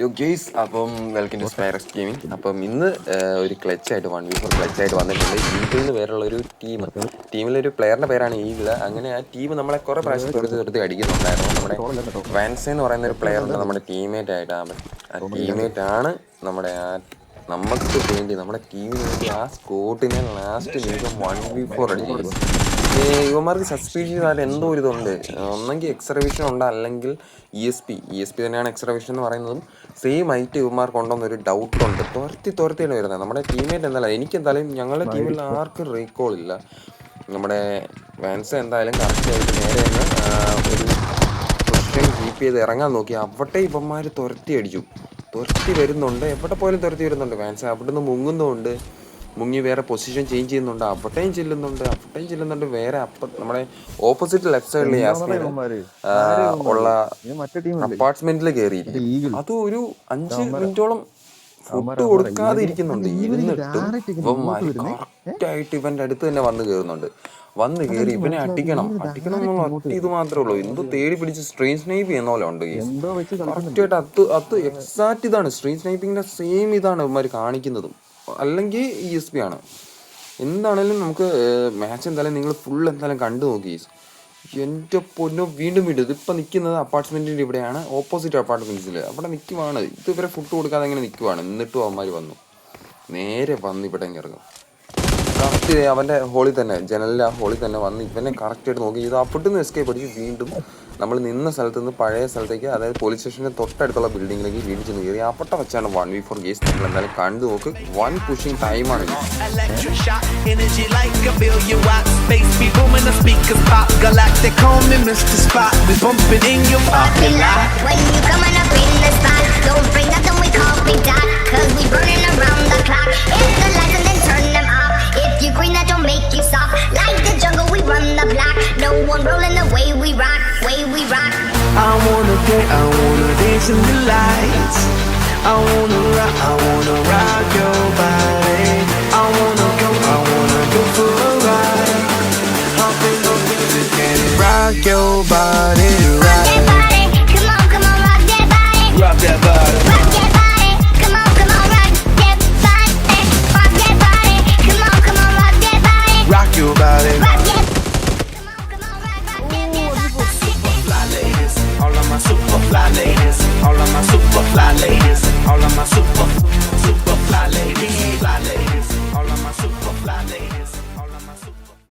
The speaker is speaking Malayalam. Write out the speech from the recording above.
യോ അപ്പം വെൽക്കം ടു സ്പൈറക്സ് ഗെയിമിംഗ് അപ്പം ഇന്ന് ഒരു ക്ലച്ച് ആയിട്ട് വൺ വി ഫോർ ക്ലച്ച് ആയിട്ട് വന്നിട്ടുണ്ട്. ഈഗിൾ എന്ന് പേരുള്ള ഒരു ടീം ടീമിലൊരു ഒരു പ്ലെയറിന്റെ പേരാണ് ഈഗിൾ അങ്ങനെ ആ ടീം നമ്മളെ കുറേ പ്രാവശ്യം തുരത്തി തുറത്ത് അടിക്കുന്നുണ്ടായിരുന്നു നമ്മുടെ വാൻസെ എന്ന് പറയുന്ന ഒരു പ്ലെയർ ഉണ്ട് നമ്മുടെ ടീമേറ്റ് ആയിട്ട്. ആ ടീമേറ്റ് ആണ് നമ്മുടെ ആ നമുക്ക് വേണ്ടി നമ്മുടെ ടീമിന് വേണ്ടി ആ സ്കോട്ടിനെ ലാസ്റ്റ് നിമിഷം വൺ വി ഫോർ അടിച്ചു യുവമാർക്ക് സസ്പീഡ് ചെയ്താൽ എന്തോ ഒരു ഇതുണ്ട്. ഒന്നെങ്കിൽ എക്സ്റവിഷൻ ഉണ്ട്? അല്ലെങ്കിൽ E S P E S P തന്നെയാണ് എക്സ്റവിഷൻ എന്ന് പറയുന്നതും. സെയിം ആയിട്ട് ഇവന്മാർക്ക് ഉണ്ടെന്നൊരു ഡൗട്ട് ഉണ്ട്. തുരത്തി തുരത്തിയാണ് വരുന്നത്. നമ്മുടെ ടീമേറ്റ് എന്തായാലും എനിക്ക് എന്തായാലും ഞങ്ങളുടെ ടീമിൽ ആർക്കും റീകോൾ ഇല്ല. നമ്മുടെ വാൻസ് എന്തായാലും കറക്റ്റ് ആയിട്ട് നേരെ ഒന്ന് ഒരു ക്വസ്റ്റ്യൻ കീപ്പ് ചെയ്ത് ഇറങ്ങാൻ നോക്കി. അവിടെ ഇവന്മാർ തുരത്തി അടിച്ചു. തുരത്തി വരുന്നുണ്ട്. എവിടെ പോയാലും തുരത്തി വരുന്നുണ്ട്. ഫാൻസ് അവിടുന്ന് മുങ്ങുന്നുണ്ട്. മുങ്ങി വേറെ പൊസിഷൻ ചേഞ്ച് ചെയ്യുന്നുണ്ട്. അവിടെയും ചെല്ലുന്നുണ്ട്. അവിടെയും ചെല്ലുന്നുണ്ട്. വേറെ അപ്പ നമ്മുടെ ഓപ്പോസിറ്റ് ലെഫ്റ്റ് സൈഡിൽ യാസ്മിൻ ഉള്ള അപ്പാർട്ട്മെന്റിൽ കയറി അത് ഒരു അഞ്ച് മിനിറ്റോളം ഫുഡ് കൊടുക്കാതെ ഇരിക്കുന്നുണ്ട് ഇരുന്നിട്ടും ഇവന്മാര് കറക്റ്റ് ആയിട്ട് ഇവന്റെ അടുത്ത് തന്നെ വന്ന് കയറുന്നുണ്ട് വന്ന് കേറി ഇവനെ അടിക്കണം. അടിക്കണം? എന്നുള്ള ഒറ്റ ഇത് മാത്രമേ ഉള്ളൂ. എന്തോ തേടി പിടിച്ച് സ്ട്രീം സ്നൈപ്പ് ചെയ്യുന്ന പോലെ ഉണ്ട് കറക്റ്റായിട്ട് അത് അത് എക്സാക്ട് ഇതാണ്. സ്ട്രീം സ്നൈപ്പിങ്ങിന്റെ സെയിം ഇതാണ് ഇവന്മാർ കാണിക്കുന്നതും. അല്ലെങ്കിൽ ഇ എസ് പി ആണ്. എന്താണേലും നമുക്ക് മാച്ച് എന്തായാലും നിങ്ങൾ ഫുൾ എന്തായാലും കണ്ടു നോക്കി. എന്റെ പൊന്നോ വീണ്ടും വീണ്ടും ഇതിപ്പോൾ നിൽക്കുന്നത് അപ്പാർട്ട്മെന്റിന്റെ ഇവിടെയാണ്. ഓപ്പോസിറ്റ് അപ്പാർട്ട്മെന്റ്സിൽ അവിടെ നിൽക്കുവാണ് ഇത് ഇവരെ ഫുഡ് കൊടുക്കാതെ അങ്ങനെ നിൽക്കുവാണ് എന്നിട്ടും അവന്മാർ വന്നു. നേരെ വന്ന് ഇവിടെ ഇറങ്ങും. കറക്റ്റ് അവന്റെ ഹോളിൽ തന്നെ ജനലിന്റെ ആ ഹോളിൽ തന്നെ വന്ന് ഇവനെ കറക്റ്റ് ആയിട്ട് നോക്കി ഇത് അവിടുന്ന് എസ്കേപ്പ് അടിച്ച് വീണ്ടും നമ്മൾ നിന്ന സ്ഥലത്ത് നിന്ന് പഴയ സ്ഥലത്തേക്ക് അതായത് പോലീസ് സ്റ്റേഷന്റെ തൊട്ടടുത്തുള്ള ബിൽഡിങ്ങിലേക്ക് വീണ്ടും ചെന്ന് കയറി അപ്പട്ട വെച്ചാണ് വൺ വി ഫോർ ഗേസ് നിങ്ങൾ എന്തായാലും കണ്ടു നോക്ക് വൺ പുഷിങ് ടൈമാണ്. Galactic, call me Mr. Spot. We bumping in your parking in the lights. I wanna rock, I wanna rock your body. I wanna go, I wanna go for a ride. Hop in the music and rock your body.